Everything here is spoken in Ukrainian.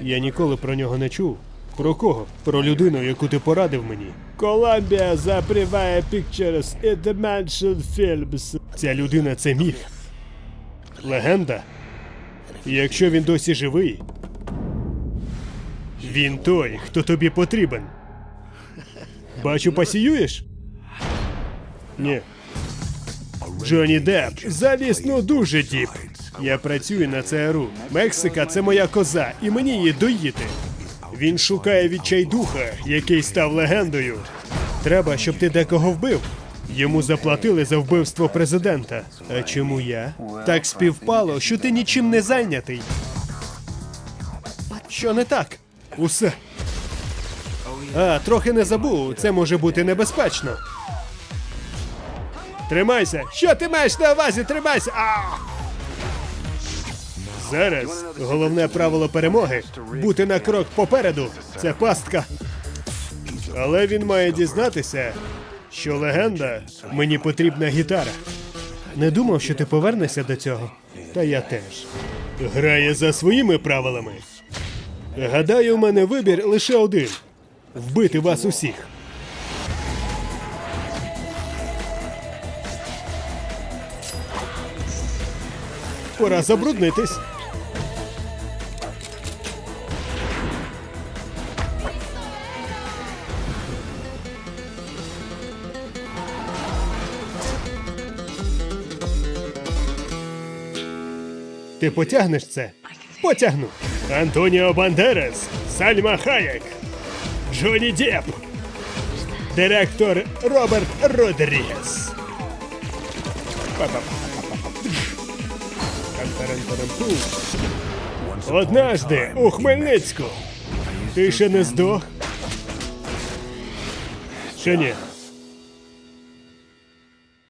Я ніколи про нього не чув. Про кого? Про людину, яку ти порадив мені. Columbia заприває Pictures і Dimension Films. Ця людина це міф. Легенда. Якщо він досі живий, він той, хто тобі потрібен. Бачу, пасіюєш? Ні. Джонні Депп заліз ну дуже діп. Я працюю на ЦРУ. Мексика це моя коза, і мені її доїти. Він шукає відчайдуха, який став легендою. Треба, щоб ти декого вбив. Йому заплатили за вбивство президента. А чому я? Так співпало, що ти нічим не зайнятий. Що не так? Усе. А, трохи не забув, це може бути небезпечно. Тримайся! Що ти маєш на увазі? Тримайся! А! Зараз головне правило перемоги бути на крок попереду. Це пастка. Але він має дізнатися, що легенда мені потрібна гітара. Не думав, що ти повернешся до цього. Та я теж. Грає за своїми правилами. Гадаю, у мене вибір лише один: вбити вас усіх. Пора забруднитись. Ти потягнеш це? Потягну. Антоніо Бандерас, Сальма Хаєк, Джонні Депп, директор Роберт Родрігес. Однажды у Хмельницьку. Ти ще не здох? Ще ні.